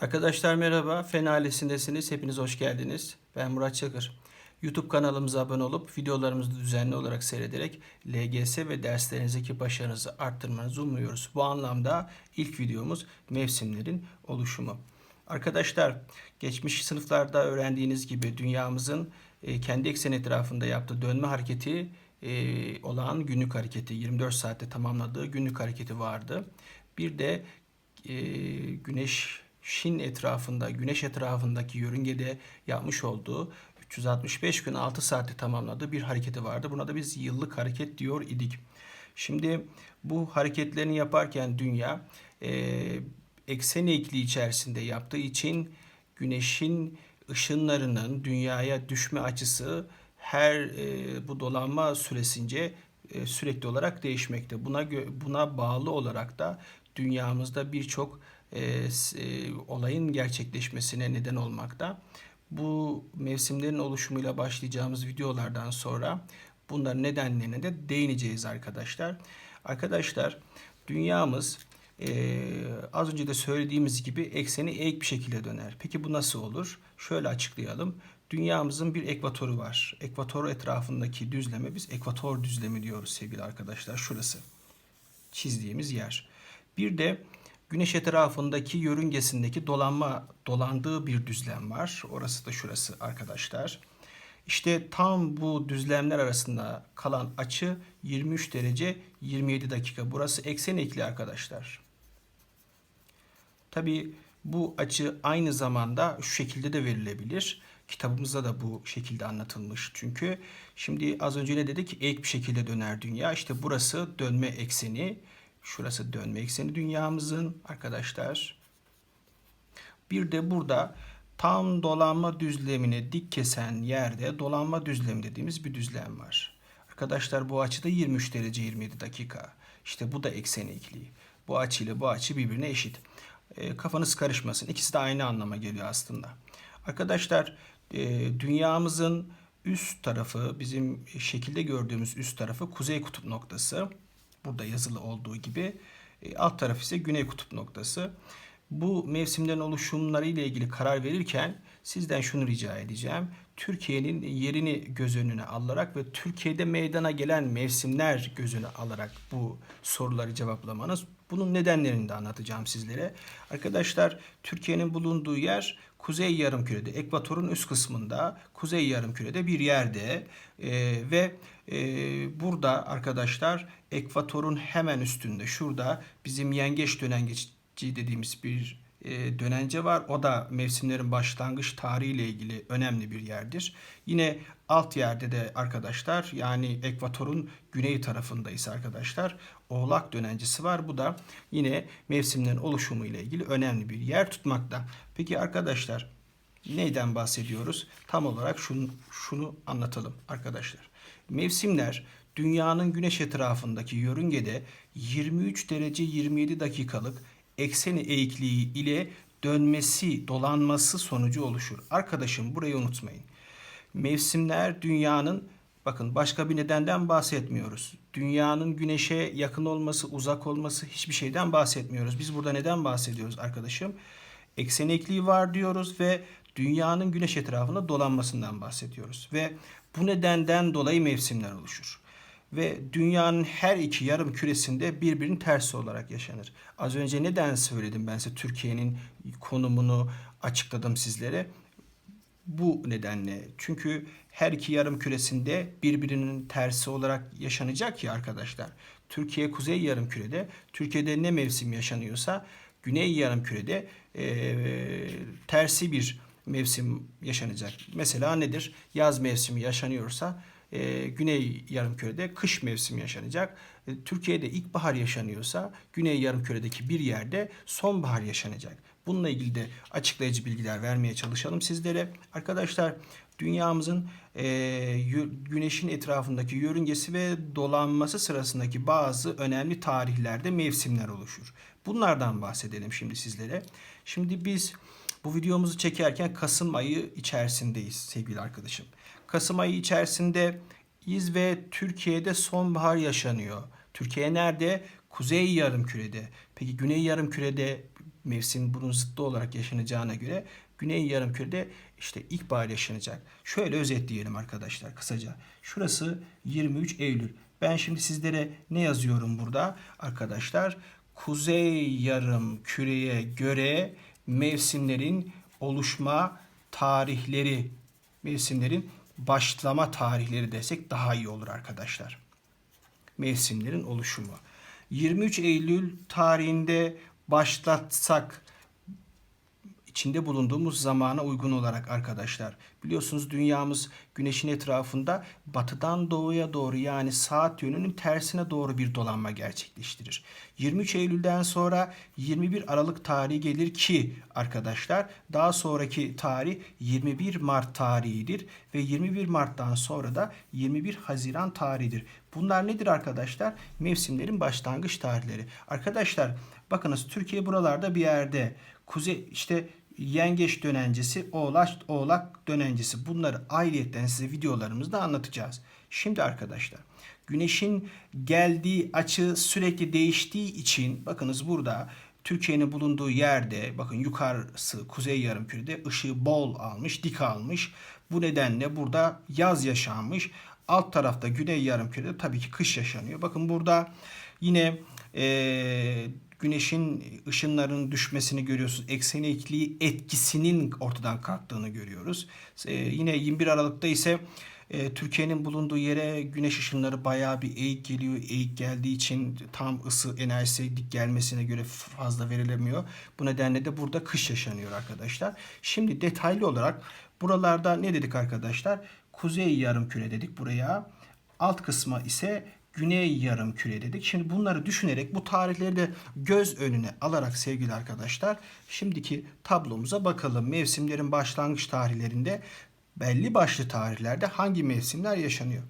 Arkadaşlar merhaba. Fen ailesindesiniz. Hepiniz hoş geldiniz. Ben Murat Çakır. YouTube kanalımıza abone olup videolarımızı düzenli olarak seyrederek LGS ve derslerinizdeki başarınızı arttırmanızı umuyoruz. Bu anlamda ilk videomuz mevsimlerin oluşumu. Arkadaşlar geçmiş sınıflarda öğrendiğiniz gibi dünyamızın e, kendi ekseni etrafında yaptığı dönme hareketi e, olan günlük hareketi 24 saatte tamamladığı günlük hareketi vardı. Bir de e, güneşin etrafında, güneş etrafındaki yörüngede yapmış olduğu 365 gün 6 saatte tamamladığı bir hareketi vardı. Buna da biz yıllık hareket diyor idik. Şimdi bu hareketlerini yaparken dünya e, eksen eğikliği içerisinde yaptığı için güneşin ışınlarının dünyaya düşme açısı her e, bu dolanma süresince e, sürekli olarak değişmekte. Buna buna bağlı olarak da dünyamızda birçok e, e, olayın gerçekleşmesine neden olmakta. Bu mevsimlerin oluşumuyla başlayacağımız videolardan sonra bunların nedenlerine de değineceğiz arkadaşlar. Arkadaşlar dünyamız e, az önce de söylediğimiz gibi ekseni eğik bir şekilde döner. Peki bu nasıl olur? Şöyle açıklayalım. Dünyamızın bir ekvatoru var. Ekvator etrafındaki düzleme biz ekvator düzlemi diyoruz sevgili arkadaşlar. Şurası çizdiğimiz yer. Bir de Güneş etrafındaki yörüngesindeki dolanma dolandığı bir düzlem var. Orası da şurası arkadaşlar. İşte tam bu düzlemler arasında kalan açı 23 derece 27 dakika. Burası eksen ekli arkadaşlar. Tabi bu açı aynı zamanda şu şekilde de verilebilir. Kitabımızda da bu şekilde anlatılmış. Çünkü şimdi az önce ne dedik? Eğik bir şekilde döner dünya. İşte burası dönme ekseni. Şurası dönme ekseni dünyamızın arkadaşlar. Bir de burada tam dolanma düzlemine dik kesen yerde dolanma düzlemi dediğimiz bir düzlem var. Arkadaşlar bu açıda 23 derece 27 dakika. İşte bu da eksen eğikliği. Bu açı ile bu açı birbirine eşit. E, kafanız karışmasın. İkisi de aynı anlama geliyor aslında. Arkadaşlar e, dünyamızın üst tarafı bizim şekilde gördüğümüz üst tarafı kuzey kutup noktası. Burada yazılı olduğu gibi. E, alt taraf ise güney kutup noktası. Bu mevsimlerin oluşumları ile ilgili karar verirken sizden şunu rica edeceğim. Türkiye'nin yerini göz önüne alarak ve Türkiye'de meydana gelen mevsimler göz önüne alarak bu soruları cevaplamanız. Bunun nedenlerini de anlatacağım sizlere. Arkadaşlar Türkiye'nin bulunduğu yer Kuzey Yarımküre'de, ekvatorun üst kısmında, Kuzey Yarımküre'de bir yerde Ee, ve e, burada arkadaşlar ekvatorun hemen üstünde, şurada bizim yengeç dönengeci dediğimiz bir e, dönence var. O da mevsimlerin başlangıç tarihiyle ilgili önemli bir yerdir. Yine alt yerde de arkadaşlar yani ekvatorun güney tarafındayız arkadaşlar. Oğlak dönencesi var. Bu da yine mevsimlerin oluşumu ile ilgili önemli bir yer tutmakta. Peki arkadaşlar neyden bahsediyoruz? Tam olarak şunu, şunu anlatalım arkadaşlar. Mevsimler dünyanın güneş etrafındaki yörüngede 23 derece 27 dakikalık ekseni eğikliği ile dönmesi, dolanması sonucu oluşur. Arkadaşım burayı unutmayın. Mevsimler dünyanın bakın başka bir nedenden bahsetmiyoruz. Dünyanın güneşe yakın olması, uzak olması hiçbir şeyden bahsetmiyoruz. Biz burada neden bahsediyoruz arkadaşım? Eksen eğikliği var diyoruz ve dünyanın güneş etrafında dolanmasından bahsediyoruz. Ve bu nedenden dolayı mevsimler oluşur ve dünyanın her iki yarım küresinde birbirinin tersi olarak yaşanır. Az önce neden söyledim ben size Türkiye'nin konumunu açıkladım sizlere. Bu nedenle çünkü her iki yarım küresinde birbirinin tersi olarak yaşanacak ya arkadaşlar. Türkiye kuzey yarım kürede, Türkiye'de ne mevsim yaşanıyorsa güney yarım kürede eee, tersi bir mevsim yaşanacak. Mesela nedir? Yaz mevsimi yaşanıyorsa e, güney yarımkürede kış mevsimi yaşanacak. E, Türkiye'de ilkbahar yaşanıyorsa güney yarımküredeki bir yerde sonbahar yaşanacak. Bununla ilgili de açıklayıcı bilgiler vermeye çalışalım sizlere. Arkadaşlar dünyamızın e, güneşin etrafındaki yörüngesi ve dolanması sırasındaki bazı önemli tarihlerde mevsimler oluşur. Bunlardan bahsedelim şimdi sizlere. Şimdi biz bu videomuzu çekerken Kasım ayı içerisindeyiz sevgili arkadaşım. Kasım ayı içerisindeyiz ve Türkiye'de sonbahar yaşanıyor. Türkiye nerede? Kuzey yarımkürede. Peki güney yarımkürede mevsim bunun zıttı olarak yaşanacağına göre Güney Yarımküre'de işte ilkbahar yaşanacak. Şöyle özetleyelim arkadaşlar kısaca. Şurası 23 Eylül. Ben şimdi sizlere ne yazıyorum burada arkadaşlar? Kuzey yarım küreye göre mevsimlerin oluşma tarihleri, mevsimlerin başlama tarihleri desek daha iyi olur arkadaşlar. Mevsimlerin oluşumu. 23 Eylül tarihinde başlatsak içinde bulunduğumuz zamana uygun olarak arkadaşlar. Biliyorsunuz dünyamız güneşin etrafında batıdan doğuya doğru yani saat yönünün tersine doğru bir dolanma gerçekleştirir. 23 Eylül'den sonra 21 Aralık tarihi gelir ki arkadaşlar daha sonraki tarih 21 Mart tarihidir ve 21 Mart'tan sonra da 21 Haziran tarihidir. Bunlar nedir arkadaşlar? Mevsimlerin başlangıç tarihleri. Arkadaşlar bakınız Türkiye buralarda bir yerde kuzey işte yengeç dönencesi, oğlak, oğlak dönencesi. Bunları ayrıyetten size videolarımızda anlatacağız. Şimdi arkadaşlar güneşin geldiği açı sürekli değiştiği için bakınız burada Türkiye'nin bulunduğu yerde bakın yukarısı kuzey yarımkürede ışığı bol almış, dik almış. Bu nedenle burada yaz yaşanmış. Alt tarafta güney yarımkürede tabii ki kış yaşanıyor. Bakın burada yine ee, güneşin ışınlarının düşmesini görüyorsunuz. Eksenekliği etkisinin ortadan kalktığını görüyoruz. Ee, yine 21 Aralık'ta ise e, Türkiye'nin bulunduğu yere güneş ışınları bayağı bir eğik geliyor. Eğik geldiği için tam ısı enerjisi dik gelmesine göre fazla verilemiyor. Bu nedenle de burada kış yaşanıyor arkadaşlar. Şimdi detaylı olarak buralarda ne dedik arkadaşlar? Kuzey yarım küre dedik buraya. Alt kısma ise Güney yarım küre dedik. Şimdi bunları düşünerek bu tarihleri de göz önüne alarak sevgili arkadaşlar şimdiki tablomuza bakalım. Mevsimlerin başlangıç tarihlerinde belli başlı tarihlerde hangi mevsimler yaşanıyor?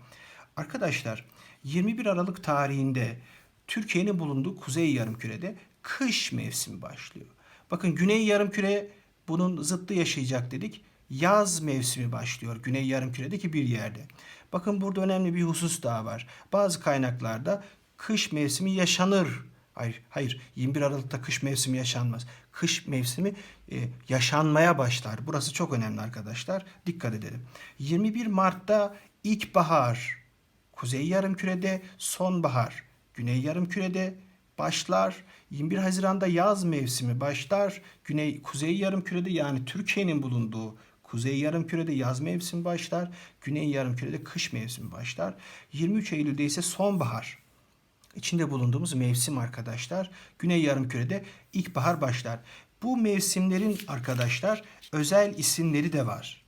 Arkadaşlar 21 Aralık tarihinde Türkiye'nin bulunduğu kuzey yarımkürede kış mevsimi başlıyor. Bakın güney yarımküre bunun zıttı yaşayacak dedik. Yaz mevsimi başlıyor güney yarımküredeki bir yerde. Bakın burada önemli bir husus daha var. Bazı kaynaklarda kış mevsimi yaşanır. Hayır, hayır. 21 Aralık'ta kış mevsimi yaşanmaz. Kış mevsimi e, yaşanmaya başlar. Burası çok önemli arkadaşlar. Dikkat edelim. 21 Mart'ta ilkbahar, kuzey yarımkürede sonbahar, güney yarımkürede başlar. 21 Haziran'da yaz mevsimi başlar. Güney kuzey yarımkürede yani Türkiye'nin bulunduğu Kuzey yarımkürede yaz mevsimi başlar. Güney yarımkürede kış mevsimi başlar. 23 Eylül'de ise sonbahar. İçinde bulunduğumuz mevsim arkadaşlar. Güney yarımkürede ilkbahar başlar. Bu mevsimlerin arkadaşlar özel isimleri de var.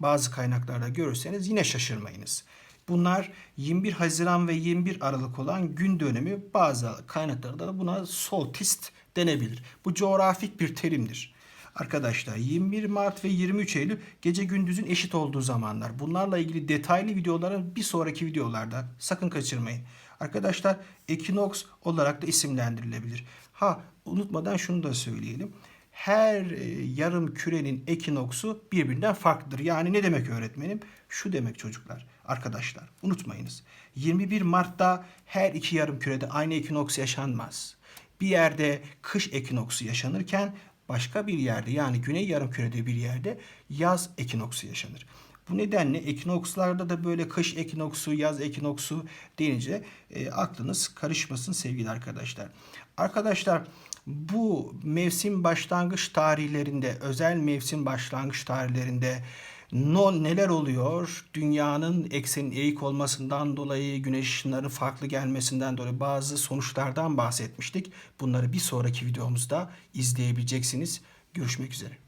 Bazı kaynaklarda görürseniz yine şaşırmayınız. Bunlar 21 Haziran ve 21 Aralık olan gün dönemi bazı kaynaklarda da buna soltist denebilir. Bu coğrafik bir terimdir. Arkadaşlar 21 Mart ve 23 Eylül gece gündüzün eşit olduğu zamanlar. Bunlarla ilgili detaylı videoları bir sonraki videolarda sakın kaçırmayın. Arkadaşlar ekinoks olarak da isimlendirilebilir. Ha unutmadan şunu da söyleyelim. Her e, yarım kürenin ekinoksu birbirinden farklıdır. Yani ne demek öğretmenim? Şu demek çocuklar, arkadaşlar unutmayınız. 21 Mart'ta her iki yarım kürede aynı ekinoks yaşanmaz. Bir yerde kış ekinoksu yaşanırken başka bir yerde yani güney yarımkürede bir yerde yaz ekinoksu yaşanır. Bu nedenle ekinokslarda da böyle kış ekinoksu, yaz ekinoksu deyince e, aklınız karışmasın sevgili arkadaşlar. Arkadaşlar bu mevsim başlangıç tarihlerinde, özel mevsim başlangıç tarihlerinde No, neler oluyor? Dünyanın eksenin eğik olmasından dolayı, güneş ışınlarının farklı gelmesinden dolayı bazı sonuçlardan bahsetmiştik. Bunları bir sonraki videomuzda izleyebileceksiniz. Görüşmek üzere.